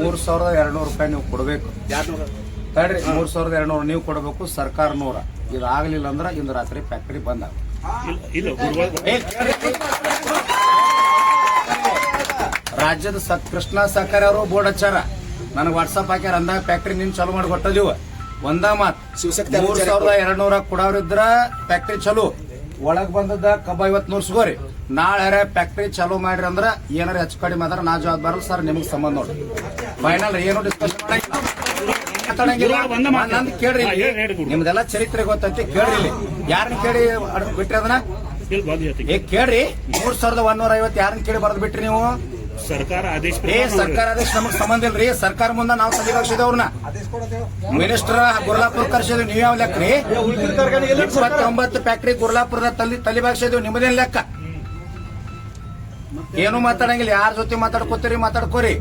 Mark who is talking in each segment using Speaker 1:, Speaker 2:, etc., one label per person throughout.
Speaker 1: ಮೂರ್ ಸಾವಿರದ ಎರಡ್ನೂರು ರೂಪಾಯಿ ನೀವು ಕೊಡಬೇಕು. ತಡ್ರಿ ಮೂರ್ ಸಾವಿರದ ಎರಡ್ನೂರು ನೀವು ಕೊಡಬೇಕು ಸರ್ಕಾರ ನೂರ. ಇದಾಗಲಿಲ್ಲ ಅಂದ್ರೆ ಇಂದು ರಾತ್ರಿ ಫ್ಯಾಕ್ಟರಿ ಬಂದ್ ರಾಜ್ಯದ ಸ ಕೃಷ್ಣ ಸಹಕಾರಿ ಅವರು ಬೋರ್ಡ್ ಹಚ್ಚಾರ. ನನಗೆ ವಾಟ್ಸಪ್ ಹಾಕ್ಯಾರ ಅಂದಾಗ ಫ್ಯಾಕ್ಟ್ರಿ ನಿನ್ ಚಾಲೂ ಮಾಡಿ ಕೊಟ್ಟದಿವ ಒಂದ ಮಾತು
Speaker 2: ಮೂರು
Speaker 1: ಮೂರ್ ಸಾವಿರದ ಎರಡ್ನೂರ ಕೊಡೋರಿದ್ರ ಫ್ಯಾಕ್ಟ್ರಿ ಚಲೋ. ಒಳಗ್ ಬಂದದ ಕಬ್ಬ ಐವತ್ ನೂರ್ಸ್ಕೋರಿ ನಾಳೆ ಫ್ಯಾಕ್ಟ್ರಿ ಚಾಲೂ ಮಾಡ್ರಿ ಅಂದ್ರ ಏನಾರ ಹೆಚ್ಚು ಕಡಿಮೆ ಆದ್ರ ನಾ ಬರಲ್ ಸರ್ ನಿಮ್ಗೆ ಸಂಬಂಧ ನೋಡ್ರಿ. ಫೈನಲ್ ಏನು ಡಿಸ್ಕಷನ್. ಕೇಳ್ರಿ. ನಿಮ್ದೆಲ್ಲ ಚರಿತ್ರೆ ಗೊತ್ತೈತಿ ಕೇಳ್ರಿ ಯಾರನ್ನ ಕೇಳಿ ಬಿಟ್ರಿ ಅದನ್ನ. ಏ ಕೇಳ್ರಿ. ಮೂರ್ ಸಾವಿರದ ಒಂದೂರ ಐವತ್ತು ಯಾರನ್ನ ಕೇಳಿ ಬರ್ದ್ ಬಿಟ್ರಿ ನೀವು?
Speaker 3: ಸರ್ಕಾರ ಆದೇಶ
Speaker 1: ಏ ಸರ್ಕಾರ ಆದೇಶ ನಮಗ್ ಸಂಬಂಧ ಇಲ್ರಿ. ಸರ್ಕಾರ ಮುಂದೆ ನಾವು ಸಭೆ ಕಳಿಸಿದ ಅವ್ರನ್ನ. ಮಿನಿಸ್ಟರ್ ಗುರ್ಲಾಪುರ ಕರ್ಸಿದ್ವಿ ನೀವ್ ಯಾವ ಲೆಕ್ಕ ರೀ? ಇಪ್ಪತ್ತೊಂಬತ್ತು ಫ್ಯಾಕ್ಟ್ರಿ ಗುರ್ಲಾಪುರದ ತಲೆ ತಲೆ ಬಾಗ್ಸಿದ್ವಿ ನಿಮ್ಮದೇನ್ ಲೆಕ್ಕ? ಏನು ಮಾತಾಡಂಗಿಲ್ಲ. ಯಾರ ಜೊತೆ ಮಾತಾಡ್ಕೋತೀರಿ ಮಾತಾಡ್ಕೋರಿ.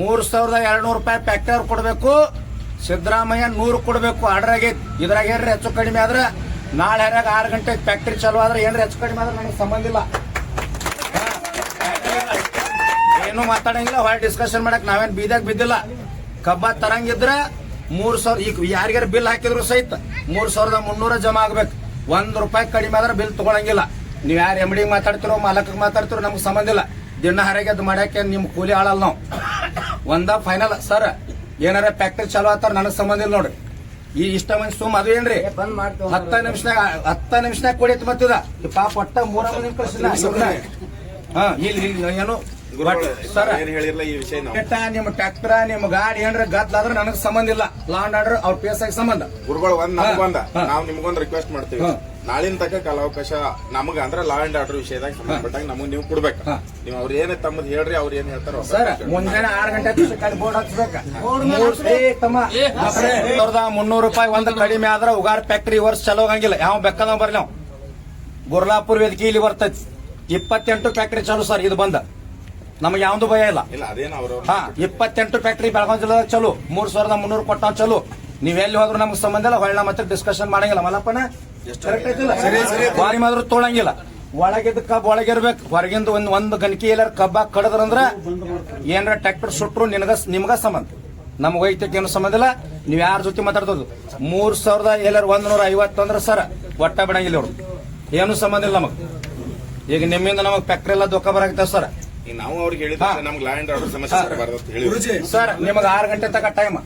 Speaker 1: ಮೂರ್ ಸಾವಿರದ ಎರಡ್ನೂರು ರೂಪಾಯಿ ಫ್ಯಾಕ್ಟ್ರಿ ಅವ್ರು ಕೊಡ್ಬೇಕು. ಸಿದ್ದರಾಮಯ್ಯ ನೂರು ಕೊಡ್ಬೇಕು. ಆರ್ಡರ್ ಆಗೈತಿ. ಇದ್ರಾಗ ಏನ್ರಿ ಹೆಚ್ಚು ಕಡಿಮೆ ಆದ್ರೆ? ನಾಳೆ ಆರು ಗಂಟೆ ಫ್ಯಾಕ್ಟ್ರಿ ಚಾಲು ಆದ್ರೆ ಏನ್ರಿ ಹೆಚ್ಚು ಕಡಿಮೆ ಆದ್ರೆ ನನಗೆ ಸಂಬಂಧ ಇಲ್ಲ. ಏನು ಮಾತಾಡಂಗಿಲ್ಲ ಹೊರ ಡಿಸ್ಕಷನ್ ಮಾಡಕ್ ನಾವೇನ್ ಬೀದಾಗ ಬಿದ್ದಿಲ್ಲ. ಕಬ್ಬ ತರಂಗಿದ್ರ ಮೂರ್ ಸಾವಿರ ಈಗ ಯಾರಿಗಾರ ಬಿಲ್ ಹಾಕಿದ್ರು ಸಹಿತ ಮೂರ್ ಸಾವಿರದ ಮುನ್ನೂರ ಜಮಾ ಆಗ್ಬೇಕು. ಒಂದ್ ರೂಪಾಯಿ ಕಡಿಮೆ ಆದ್ರೆ ಬಿಲ್ ತಗೊಳಂಗಿಲ್ಲ. ನೀವ್ ಯಾರು ಎಂ ಡಿ ಮಾತಾಡ್ತಿರೋ ಮಾಲಕ್ ಮಾತಾಡ್ತಿರೋ ನಮ್ಗೆ ಸಂಬಂಧ ಇಲ್ಲ. ದಿನ ಹರಗೆ ಅದು ಮಾಡಕ್ಕೆ ನಿಮ್ ಕೂಲಿ ಆಳಲ್ಲ ನಾವು. ಒಂದ ಫೈನಲ್ ಸರ್ ಏನಾರ ಫ್ಯಾಕ್ಟ್ರಿ ಚಾಲು ಆತಾರ ನನಗ್ ಸಂಬಂಧ ಇಲ್ಲ ನೋಡ್ರಿ. ಈ ಇಷ್ಟ ಮಂದಿ ಸುಮ್ ಅದು ಏನ್ರಿ? ಹತ್ತ ನಿಮಿಷನಾಗ ಹತ್ತ ನಿಮಿಷನಾಗ ಕೊಡಿತ್ ಮತ್ತಿದ ಈ ಪಾಪ ಒಟ್ಟ ಮೂರ ಮಂದಿ. ಹಾ ಇಲ್ಲಿ ಏನು? ಸರ್
Speaker 4: ಏನ್ ಹೇಳಿರ್ಲ ಈ ವಿಷಯ ನಾವು?
Speaker 1: ಕೆಟ್ಟ ನಿಮ್ಮ ಟ್ರ್ಯಾಕ್ಟರ್ ನಿಮ್ಮ ಗಾಡಿ ಏನ್ರ ಗದ್ಲಾದ್ರೆ ನನಗೆ ಸಂಬಂಧ ಇಲ್ಲ. ಲಾಂಡ್ ಆರ್ಡರ್ ಅವ್ರ ಪಿ ಎಸ್ ಐ ಸಂಬಂಧ.
Speaker 4: ಗುರುಗಳು ಒಂದ್ ನಮ್ಗ್ ಒಂದ ನಾವ್ ನಿಮ್ಗೊಂದ್ ರಿಕ್ವೆಸ್ಟ್ ಮಾಡ್ತೀವಿ. ನಾಳಿನ ತಕ್ಕ ಕಾಲಾವಕಾಶ ನಮಗ ಅಂದ್ರೆ ಲಾ ಅಂಡ್ ಆರ್ಡರ್ ವಿಷಯದಾಗ ಸಂಬಂಧಪಟ್ಟಾಗ ನಮಗ್ ನೀವು ಕೊಡ್ಬೇಕು. ನೀವು ಅವ್ರ ಏನ ತಮ್ಮದ್ ಹೇಳ್ರಿ ಅವ್ರ ಏನ್ ಹೇಳ್ತಾರ
Speaker 1: ಸರ್ ಮುಂಜಾನೆ ಆರ್ ಗಂಟೆ ಕಡೆ ಬೋರ್ಡ್ ಸಾವಿರದ ಮುನ್ನೂರು ರೂಪಾಯಿ ಒಂದ್ ಕಡಿಮೆ ಆದ್ರ ಉಗಾರ್ ಫ್ಯಾಕ್ಟ್ರಿ ವರ್ಷ ಚಲೋ ಹಂಗಿಲ್ಲ ಯಾವ ಬೆಕ್ಕದ ಬರ್ಲಿ ನಾವು ಗುರ್ಲಾಪುರ್ ವೇದಿಕೆ ಇಲ್ಲಿ ಬರ್ತೈತಿ. ಇಪ್ಪತ್ತೆಂಟು ಫ್ಯಾಕ್ಟ್ರಿ ಚಲೋ ಸರ್ ಇದು ಬಂದ. ನಮಗೆ ಯಾವ್ದು ಭಯ ಇಲ್ಲ. ಹಾ ಇಪ್ಪತ್ತೆಂಟು ಫ್ಯಾಕ್ಟ್ರಿ ಬೆಳಗಾವಿ ಜಿಲ್ಲೆದಾಗ ಚಲೋ. ಮೂರ್ ಸಾವಿರದ ಮುನ್ನೂರು ಕೊಟ್ಟ ಚಲೋ. ನೀವ್ ಎಲ್ಲಿ ಹೋದ್ರು ನಮ್ಗೆ ಸಂಬಂಧ ಇಲ್ಲ ಹೊಳ್ಳ ಮತ್ತೆ ಡಿಸ್ಕಷನ್ ಮಾಡಂಗಿಲ್ಲ. ಮಲ್ಲಪ್ಪನ ಬಾರಿ ಮಾದ್ರು ತೊಳಂಗಿಲ್ಲ. ಒಳಗಿದ್ದ ಕಬ್ ಒಳಗಿರ್ಬೇಕು ಹೊರಗಿಂದ ಒಂದ್ ಒಂದ್ ಗಣಕಿ ಎಲ್ಲಾರ ಕಬ್ಬ ಕಡದ್ರಂದ್ರ ಏನಾರ ಟ್ರ್ಯಾಕ್ಟರ್ ಸುಟ್ರು ನಿನಗ ನಿಮ್ಗ ಸಂಬಂಧ ನಮ್ಗ ವೈಯಕ್ತಿಕ ಏನು ಸಂಬಂಧ ಇಲ್ಲ. ನೀವ್ ಯಾರ ಜೊತೆ ಮಾತಾಡ್ತದ ಮೂರ್ ಸಾವಿರದ ಎಲ್ಲಾರ ಒಂದ್ ನೂರ ಐವತ್ತು ಅಂದ್ರ ಸರ್ ಒಟ್ಟ ಬಿಡಂಗಿಲ್ಲ ಅವ್ರು ಏನು ಸಂಬಂಧ ಇಲ್ಲ ನಮಗ್. ಈಗ ನಿಮ್ಮಿಂದ ನಮಗ್ ಫ್ಯಾಕ್ಟ್ರಿ ಎಲ್ಲ ದುಃಖ ಬರಾಕತ್ತಾವ ಸರ್.
Speaker 4: ಈಗ ನಾವು ಅವ್ರಿಗೆ ಹೇಳಿದ್ರೆ. ನಮ್ಗೆ ಲಾ ಆರ್ಡರ್ ಸಮಸ್ಯೆ ಬರ್ತದೆ ಹೇಳಿ
Speaker 1: ಸರ್ ನಿಮಗೆ ಆರು ಗಂಟೆ ತನಕ ಟೈಮ್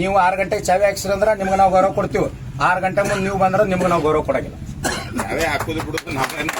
Speaker 1: ನೀವು ಆರು ಗಂಟೆಗೆ ಚಾವಿ ಹಾಕ್ಸಿರ ಅಂದ್ರೆ ನಿಮ್ಗೆ ನಾವು ಗೌರವ ಕೊಡ್ತೀವಿ. ಆರು ಗಂಟೆ ಮುಂದೆ ನೀವು ಬಂದ್ರೆ ನಿಮ್ಗೆ ನಾವು ಗೌರವ ಕೊಡಂಗಿಲ್ಲ.
Speaker 4: ನಾವೇ ಹಾಕುದು ಬಿಡುದು ನಾವೇನ್